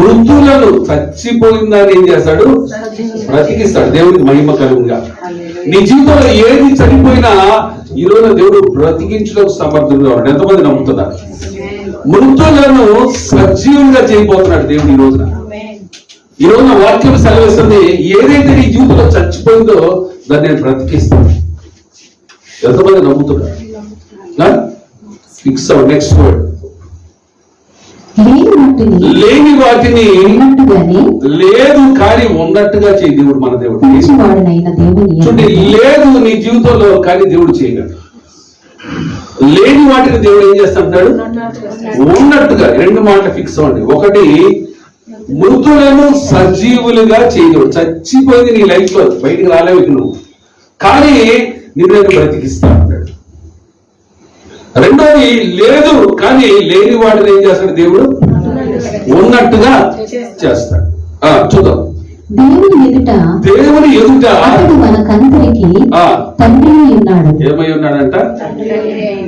మృతులను చచ్చిపోయిందని ఏం చేస్తాడు? బ్రతికిస్తాడు. దేవుడికి మహిమ కలుగుగా. నీ జీవితంలో ఏది చనిపోయినా ఈ రోజు దేవుడు బ్రతికించడం సమర్థుడుగా ఉన్నాడు. ఎంతమంది నమ్ముతున్నారు? మృతులను సజీవంగా చేయబోతున్నాడు దేవుడు ఈ రోజున. ఈ రోజున వాక్యం సెలవిస్తుంది ఏదైతే నీ జీవితంలో చచ్చిపోయిందో దాన్ని నేను బ్రతికిస్తాను. ఎంతమంది నమ్ముతున్నారు? ఫిక్స్ నెక్స్ట్ వర్డ్ లేని వాటిని లేదు కానీ ఉన్నట్టుగా చేయి దేవుడు మన దేవుడు చూడండి లేదు నీ జీవితంలో కానీ దేవుడు చేయగలడు లేని వాటిని దేవుడు ఏం చేస్తాడు ఉన్నట్టుగా రెండు మాటలు ఫిక్స్ అవ్వండి. ఒకటి మృతులను సజీవులుగా చేయగలడు. చచ్చిపోయింది నీ లైఫ్లో బయటికి రాలేవు నువ్వు. కానీ నిన్ను నేను బ్రతికిస్తా అన్నాడు రెండోది లేదు కానీ లేని వాటిని ఏం చేస్తాడు దేవుడు? ఉన్నట్టుగా చేస్తాడు. ఆ చూద్దాం. దేవుని ఎదుట దేవుని ఎదుట అతడు మనకందరికి ఆ. తండ్రి ఉన్నాడు. ఏమై ఉన్నాడంట?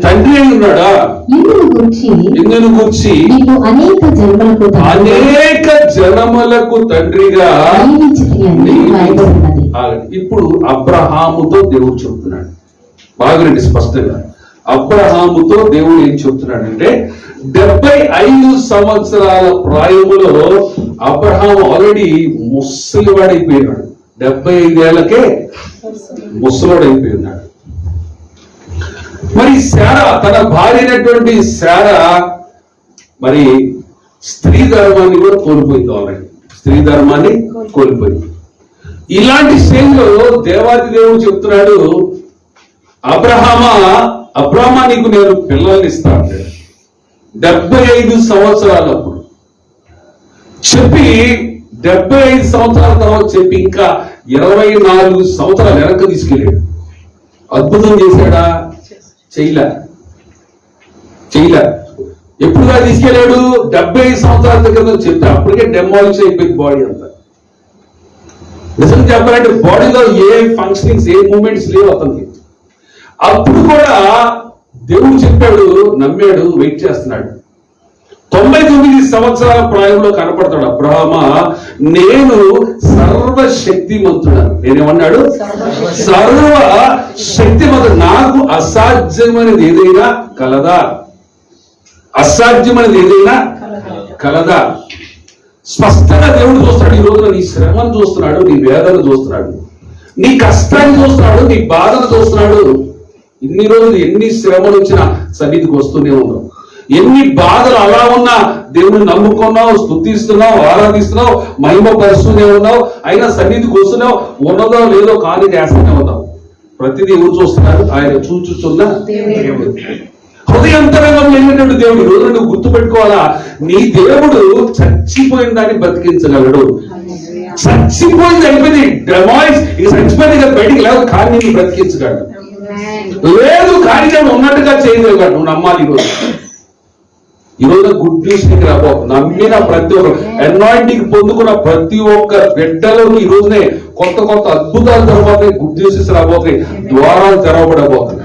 తండ్రి అయి ఉన్నాడా. ఇందును గురించి ఇందును గుర్చి నీకు అనేక జన్మలకు అనేక జనములకు తండ్రిగా. ఇప్పుడు అబ్రహాముతో దేవుడు చెప్తున్నాడు. బాగుండి స్పష్టంగా. అబ్రహాముతో దేవుడు ఏం చెప్తున్నాడంటే డెబ్బై ఐదు సంవత్సరాల ప్రాయములో అబ్రహాం ఆల్రెడీ ముసలివాడైపోయినాడు. డెబ్బై ఐదేళ్ళకే ముసలివాడైపోయినాడు ఉన్నాడు మరి శారా తన భార్య అయినటువంటి శారా మరి స్త్రీ ధర్మాన్ని కూడా కోల్పోయింది ఆల్రెడీ. స్త్రీ ధర్మాన్ని కోల్పోయింది. ఇలాంటి స్టేజ్లో దేవాది దేవుడు చెప్తున్నాడు అబ్రహమా అబ్రహమా నీకు నేను పిల్లల్ని ఇస్తా అంటాడు డెబ్బై ఐదు సంవత్సరాలప్పుడు. చెప్పి డెబ్బై ఐదు సంవత్సరాల తర్వాత చెప్పి ఇంకా ఇరవై నాలుగు సంవత్సరాలు వెనక్కి తీసుకెళ్ళాడు. అద్భుతం చేశాడా? చేయలే. చేయలే. ఎప్పుడుగా తీసుకెళ్ళాడు? డెబ్బై ఐదు సంవత్సరాల దగ్గర చెప్తే అప్పటికే డెమాలిష్ అయిపోయింది బాడీ అంతా. నిజం చెప్పాలంటే బాడీలో ఏ ఫంక్షనింగ్స్ ఏ మూమెంట్స్ లేవు అతనికి. అప్పుడు కూడా దేవుడు చెప్పాడు నమ్మాడు వెయిట్ చేస్తున్నాడు. తొంభై తొమ్మిది సంవత్సరాల ప్రాయంలో కనపడతాడు అబ్రహమ నేను సర్వ శక్తిమంతుడను నేనేమన్నాడు? సర్వ శక్తిమంతుడు నాకు అసాధ్యమైనది ఏదైనా కలదా? అసాధ్యమైనది ఏదైనా కలదా. స్పష్టంగా దేవుడు చూస్తున్నాడు ఈ రోజున నీ శ్రమను చూస్తున్నాడు నీ వేదన చూస్తున్నాడు నీ కష్టాన్ని చూస్తున్నాడు నీ బాధను చూస్తున్నాడు. ఇన్ని రోజులు ఎన్ని శ్రమలు వచ్చినా సన్నిధికి వస్తూనే ఉన్నావు ఎన్ని బాధలు అలా ఉన్నా దేవుడిని నమ్ముకున్నావు స్తుతిస్తున్నావు ఆరాధిస్తున్నావు మహిమ పరుస్తూనే ఉన్నావు అయినా సన్నిధికి వస్తున్నావు ఉన్నదో లేదో కానీ చేస్తూనే ఉన్నావు. ప్రతిదీ ఎవరు చూస్తున్నారు ఆయన చూచుచున్న దేవుడు. హృదయంతరంగం వెళ్ళినటువంటి దేవుడు రోజు నువ్వు గుర్తుపెట్టుకోవాలా? నీ దేవుడు చచ్చిపోయిన దాన్ని బతికించగలడు. చచ్చిపోయింది అయిపోయింది డెమాయిస్ ఇక చచ్చిపోయింది బయటికి లేదు కానీ నేను బ్రతికించగలడు. లేదు కార్యక్రమం నేను ఉన్నట్టుగా చేయగలగాడు నువ్వు నమ్మాలి ఈరోజు ఈరోజు రోజు గుడ్ న్యూస్ నీకు రాబో నమ్మిన ప్రతి ఒక్కరు. అనాయింటింగ్ పొందుకున్న ప్రతి ఒక్క బిడ్డలో ఈ రోజునే కొత్త కొత్త అద్భుతాలు జరగబోతాయి గుడ్ న్యూసెస్ రాబోతున్నాయి ద్వారాలు తెరవబడబోతున్నాయి.